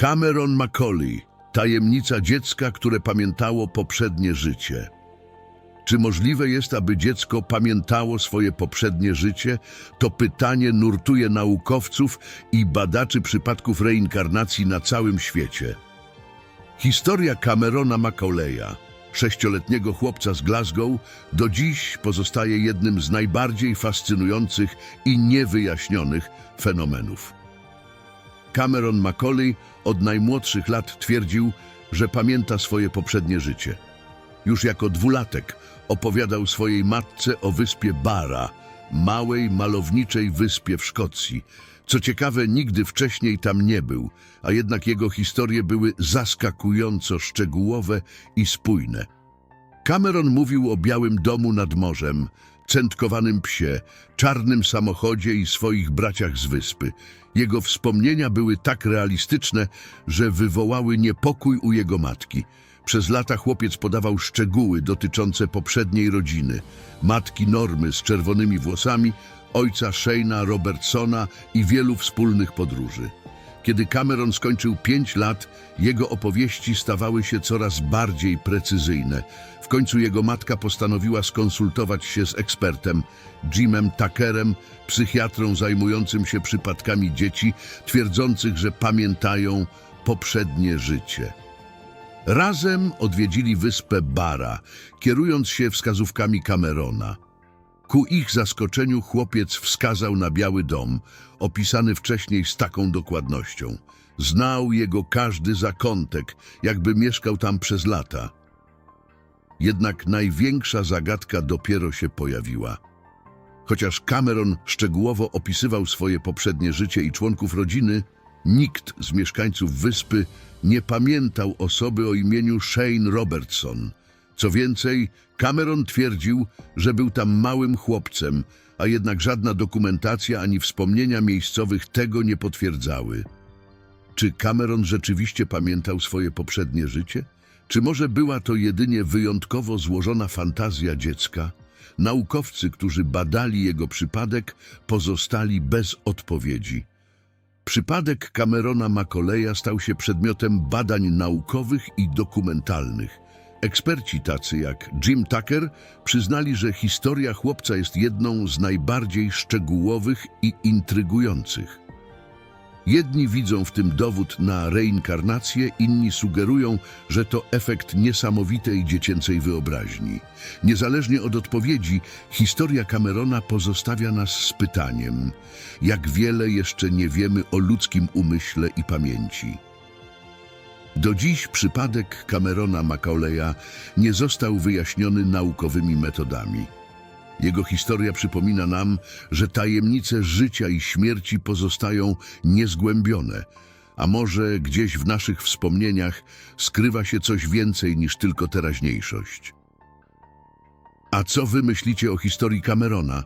Cameron Macaulay, tajemnica dziecka, które pamiętało poprzednie życie. Czy możliwe jest, aby dziecko pamiętało swoje poprzednie życie? To pytanie nurtuje naukowców i badaczy przypadków reinkarnacji na całym świecie. Historia Camerona Macaulay'a, sześcioletniego chłopca z Glasgow, do dziś pozostaje jednym z najbardziej fascynujących i niewyjaśnionych fenomenów. Cameron Macaulay od najmłodszych lat twierdził, że pamięta swoje poprzednie życie. Już jako dwulatek opowiadał swojej matce o wyspie Bara, małej, malowniczej wyspie w Szkocji. Co ciekawe, nigdy wcześniej tam nie był, a jednak jego historie były zaskakująco szczegółowe i spójne. Cameron mówił o białym domu nad morzem, centkowanym psie, czarnym samochodzie i swoich braciach z wyspy. Jego wspomnienia były tak realistyczne, że wywołały niepokój u jego matki. Przez lata chłopiec podawał szczegóły dotyczące poprzedniej rodziny. Matki Normy z czerwonymi włosami, ojca Shane'a Robertsona i wielu wspólnych podróży. Kiedy Cameron skończył pięć lat, jego opowieści stawały się coraz bardziej precyzyjne. W końcu jego matka postanowiła skonsultować się z ekspertem, Jimem Tuckerem, psychiatrą zajmującym się przypadkami dzieci, twierdzących, że pamiętają poprzednie życie. Razem odwiedzili wyspę Bara, kierując się wskazówkami Camerona. Ku ich zaskoczeniu chłopiec wskazał na biały dom, opisany wcześniej z taką dokładnością. Znał jego każdy zakątek, jakby mieszkał tam przez lata. Jednak największa zagadka dopiero się pojawiła. Chociaż Cameron szczegółowo opisywał swoje poprzednie życie i członków rodziny, nikt z mieszkańców wyspy nie pamiętał osoby o imieniu Shane Robertson. Co więcej, Cameron twierdził, że był tam małym chłopcem, a jednak żadna dokumentacja ani wspomnienia miejscowych tego nie potwierdzały. Czy Cameron rzeczywiście pamiętał swoje poprzednie życie? Czy może była to jedynie wyjątkowo złożona fantazja dziecka? Naukowcy, którzy badali jego przypadek, pozostali bez odpowiedzi. Przypadek Camerona Macaulay'a stał się przedmiotem badań naukowych i dokumentalnych. Eksperci tacy jak Jim Tucker przyznali, że historia chłopca jest jedną z najbardziej szczegółowych i intrygujących. Jedni widzą w tym dowód na reinkarnację, inni sugerują, że to efekt niesamowitej dziecięcej wyobraźni. Niezależnie od odpowiedzi, historia Camerona pozostawia nas z pytaniem, jak wiele jeszcze nie wiemy o ludzkim umyśle i pamięci. Do dziś przypadek Camerona Macaulay'a nie został wyjaśniony naukowymi metodami. Jego historia przypomina nam, że tajemnice życia i śmierci pozostają niezgłębione, a może gdzieś w naszych wspomnieniach skrywa się coś więcej niż tylko teraźniejszość. A co wy myślicie o historii Camerona?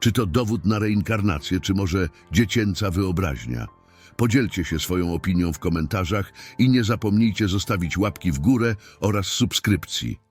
Czy to dowód na reinkarnację, czy może dziecięca wyobraźnia? Podzielcie się swoją opinią w komentarzach i nie zapomnijcie zostawić łapki w górę oraz subskrypcji.